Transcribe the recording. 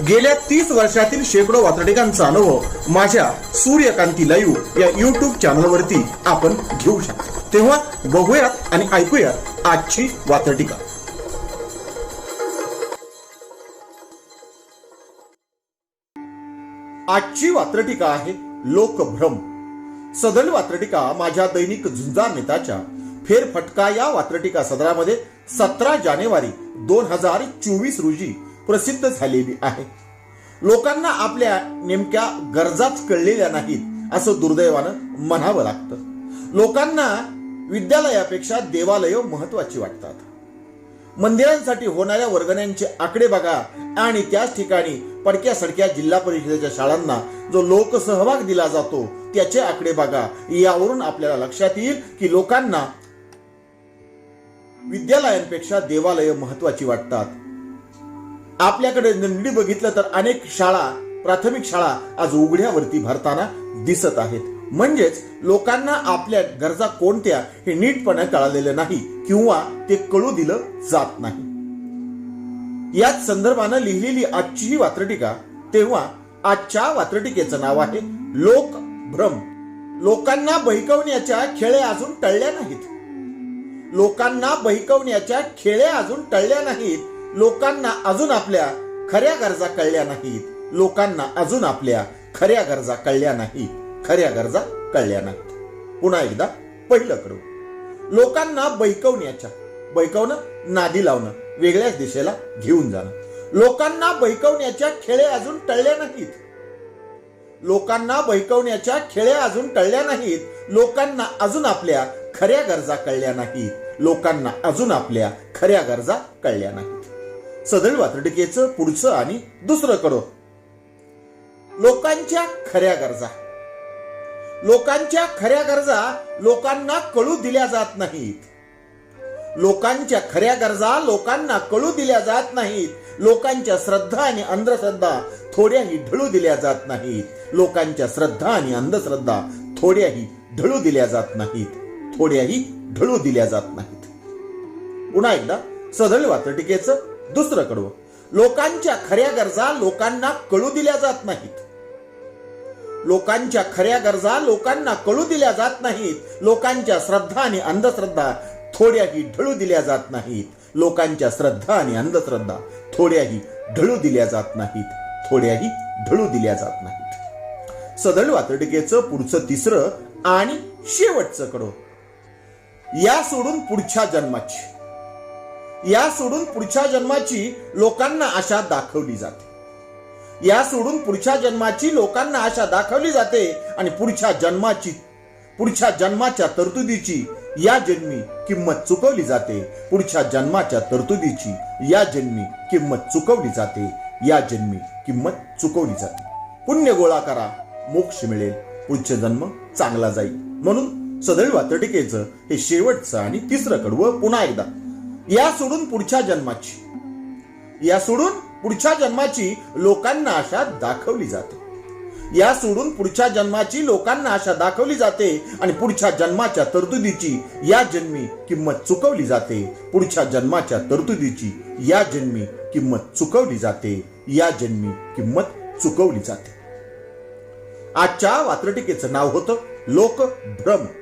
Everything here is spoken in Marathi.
गेल्या तीस वर्षातील शेकडो वातडिकांचा अनुभव माझ्या सूर्यकांती लाईव्ह या युट्यूब चॅनलवरती आपण घेऊ शकतो. तेव्हा बघूयात आणि ऐकूयात आजची वातडिका आजची वात्रटिका आहे लोकभ्रम. सदल वात्रटिका माझ्या दैनिक झुंजार नेताच्या फेरफटका या वात्रटिका सदरामध्ये सतरा जानेवारी दोन हजार चोवीस रोजी प्रसिद्ध झालेली आहे. लोकांना आपल्या नेमक्या गरजाच कळलेल्या नाहीत असं दुर्दैवानं म्हणावं लागतं. लोकांना विद्यालयापेक्षा देवालय महत्वाची वाटतात. मंदिरांसाठी होणाऱ्या वर्गण्यांचे आकडे बघा आणि त्याच ठिकाणी पडक्या सडक्या जिल्हा परिषदेच्या शाळांना जो लोकसहभाग दिला जातो त्याचे आकडे बघा. यावरून आपल्याला लक्षात येईल की लोकांना विद्यालयांपेक्षा देवालय महत्वाची वाटतात. आपल्याकडे नंदी बघितलं तर अनेक शाळा प्राथमिक शाळा आज उघड्यावरती भरताना दिसत आहेत. म्हणजेच लोकांना आपल्या गरजा कोणत्या हे नीटपणे कळालेलं नाही किंवा ते कळू दिलं जात नाही. याच संदर्भानं लिहिलेली आजची ही वात्रटिका तेव्हा आजच्या वात्रटिकेचं नाव आहे लोक भ्रम. लोकांना बहिकवण्याच्या खेळे अजून टळल्या नाहीत. लोकांना बहिकवण्याच्या खेळे अजून टळल्या नाहीत. लोकांना अजून आपल्या खऱ्या गरजा कळल्या नाहीत. लोकांना अजून आपल्या खऱ्या गरजा कळल्या नाहीत. खऱ्या गरजा कळल्या नाहीत. पुन्हा एकदा पहिलं कडू लोकांना बैकवण्याच्या बैकवणं नादी लावणं वेगळ्याच दिशेला घेऊन जाणं. लोकांना बैकवण्याच्या खेळे अजून टळल्या नाहीत. लोकांना बैकवण्याच्या खेळे अजून टळल्या नाहीत. लोकांना अजून आपल्या खऱ्या गरजा कळल्या नाहीत. लोकांना अजून आपल्या खऱ्या गरजा कळल्या नाहीत. सदळ वात्रटिकेचं पुढचं आणि दुसरं कडो लोकांच्या खऱ्या गरजा. लोकांच्या खऱ्या गरजा लोकांना कळू दिल्या जात नाहीत. लोकांच्या खऱ्या गरजा लोकांना कळू दिल्या जात नाहीत. लोकांच्या श्रद्धा आणि अंधश्रद्धा थोड्याही ढळू दिल्या जात नाहीत. लोकांच्या श्रद्धा आणि अंधश्रद्धा थोड्याही ढळू दिल्या जात नाहीत. थोड्याही ढळू दिल्या जात नाहीत. पुन्हा एकदा सदळ वात्रटिकेचं दुसरं कडवं लोकांच्या खऱ्या गरजा लोकांना कळू दिल्या जात नाहीत. लोकांच्या खऱ्या गरजा लोकांना कळू दिल्या जात नाहीत. लोकांच्या श्रद्धा आणि अंधश्रद्धा थोड्याही ढळू दिल्या जात नाहीत. लोकांच्या श्रद्धा आणि अंधश्रद्धा थोड्याही ढळू दिल्या जात नाहीत. थोड्याही ढळू दिल्या जात नाहीत. सदळ वातडिकेचं पुढचं तिसरं आणि शेवटचं कडो. या सोडून पुढच्या जन्माची. या सोडून पुढच्या जन्माची लोकांना आशा दाखवली जाते. या सोडून पुढच्या जन्माची लोकांना आशा दाखवली जाते आणि पुढच्या जन्माची पुढच्या जन्माच्या तरतुदीची या जन्मी किंमत चुकवली जाते. पुढच्या जन्माच्या तरतुदीची या जन्मी किंमत चुकवली जाते. या जन्मी किंमत चुकवली जाते. पुण्य गोळा करा मोक्ष मिळेल. पुढचे जन्म चांगला जाईल. म्हणून सदैव वातटिकेचं हे शेवटचं आणि तिसरं कडवं पुन्हा एकदा या सोडून पुढच्या जन्माची. या सोडून पुढच्या जन्माची लोकांना आशा दाखवली जाते. या सोडून पुढच्या जन्माची लोकांना आशा दाखवली जाते आणि पुढच्या जन्माच्या तरतुदीची या जन्मी किंमत चुकवली जाते. पुढच्या जन्माच्या तरतुदीची या जन्मी किंमत चुकवली जाते. या जन्मी किंमत चुकवली जाते. आजच्या वात्रटिकेचं नाव होतं लोक भ्रम.